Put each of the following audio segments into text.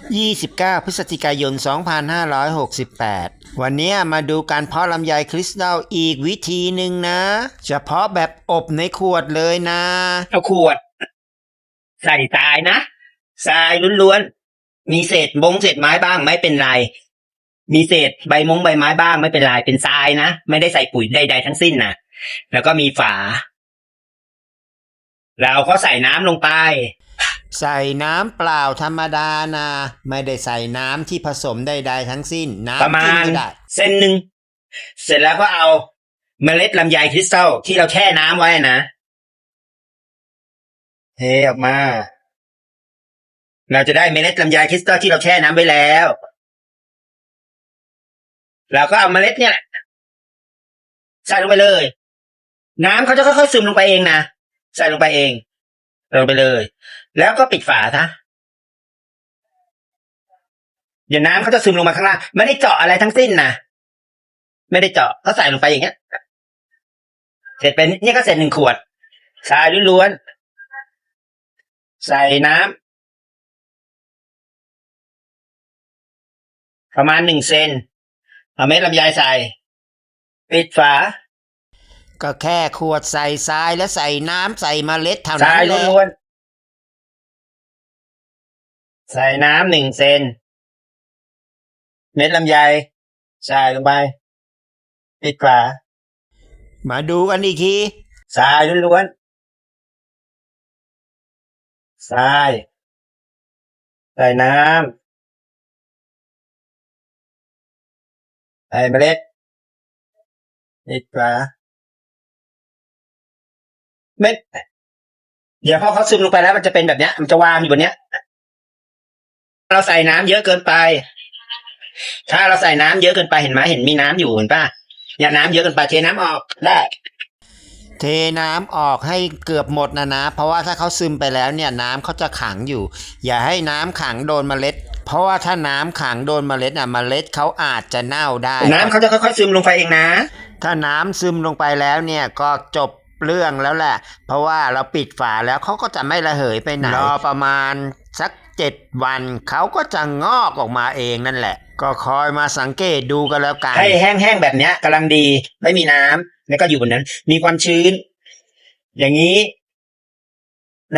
29 พฤศจิกายน 2568 วันนี้มาดูการเพาะลำไยคริสตัลอีกวิธีหนึ่งนะ เฉพาะแบบอบในขวดเลยนะ เอาขวด ใส่ทรายนะทรายล้วนๆ มีเศษบงเศษไม้บ้างไม่เป็นไร มีเศษใบมงใบไม้บ้างไม่เป็นไร เป็นทรายนะ ไม่ได้ใส่ปุ๋ยใดๆทั้งสิ้นนะแล้วก็มีฝา เราก็ใส่น้ำลงไป ใส่น้ำเปล่าธรรมดานะ ไม่ได้ใส่น้ำที่ผสมใดๆทั้งสิ้น น้ำประมาจิ้ณก็ได้ เส้นหนึ่ง เสร็จแล้วก็เอาเมล็ดลำไยคริสตัลที่เราแช่น้ำไว้นะ เทออกมา เราจะได้เมล็ดลำไยคริสตัลที่เราแช่น้ำไว้แล้วเราก็เอาเมล็ดเนี่ยใส่ลงไปเลย น้ำเขาจะค่อยๆซึมลงไปเองนะ ใส่ลงไปเอง ลงไปเลย แล้วก็ปิดฝาซะเดี๋ยวน้ำเขาจะซึมลงมาข้างล่างไม่ได้เจาะอะไรทั้งสิ้นนะไม่ได้เจาะก็ใส่ลงไปอย่างเงี้ย เสร็จเป็นนี่ก็เสร็จหนึ่งขวดทรายล้วนๆใส่น้ำประมาณหนึ่งเซนเอาเม็ดลำไยใส่ ปิดฝา ก็แค่ขวดใส่ทรายและใส่น้ำใส่เมล็ดเท่าทนั้รานยแหละล้วนๆใส่น้ำหนึ่งเซน เม็ดลำไยใส่ลงไป ปิดฝามาดูกันอีกที ทรายล้วนๆทราย ใส่น้ำใส่เมล็ดปิดฝา เม็ดเดี๋ยวพอเขาซึมลงไปแล้วมันจะเป็นแบบเนี้ย มันจะวางอยู่บนเนี้ย เราใส่น้ำเยอะเกินไป ถ้าเราใส่น้ำเยอะเกินไปเห็นไหมเห็นมีน้ำอยู่เห็นป่ะอย่าน้ำเยอะเกินไปเทน้ำออกได้ เทน้ำออกให้เกือบหมดนะนะ เพราะว่าถ้าเขาซึมไปแล้วเนี่ย น้ำเขาจะขังอยู่ อย่าให้น้ำขังโดนเมล็ด เพราะว่าถ้าน้ำขังโดนเมล็ดอะเมล็ดเขาอาจจะเน่าได้ น้ำเขาจะค่อยๆซึมลงไปเองนะ ถ้าน้ำซึมลงไปแล้วเนี่ยก็จบ เรื่องแล้วแหละ เพราะว่าเราปิดฝาแล้วเขาก็จะไม่ระเหยไปไหนรอประมาณสักเจ็ดวันเขาก็จะงอกออกมาเองนั่นแหละ ก็คอยมาสังเกตดูกันแล้วกันให้แห้งๆแบบเนี้ยกำลังดี ไม่มีน้ำแล้วก็อยู่บนนั้น มีความชื้น อย่างนี้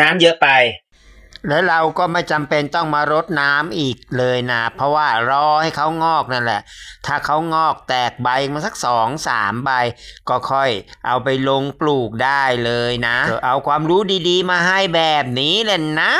น้ำเยอะไป แล้วเราก็ไม่จำเป็นต้องมารดน้ำอีกเลยนะ เพราะว่ารอให้เขางอกนั่นแหละ ถ้าเขางอกแตกใบมาสักสองสามใบ ก็ค่อยเอาไปลงปลูกได้เลยนะ เอาความรู้ดีๆ มาให้แบบนี้เลยนะ